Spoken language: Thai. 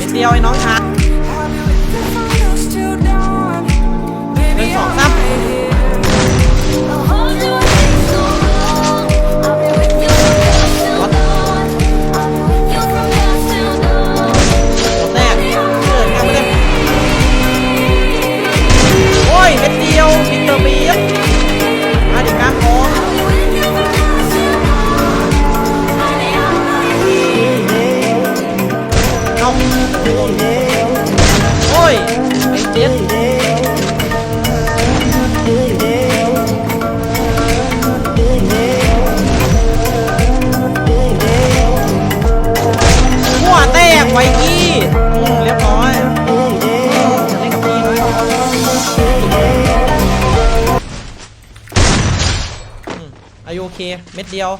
เม็ดเดียวไอ้น้องชาย โอ้ยไอ้เจ็ดหัวแตกไว้กี้อืมเรียบร้อยอายุโอเค เม็ดเดียว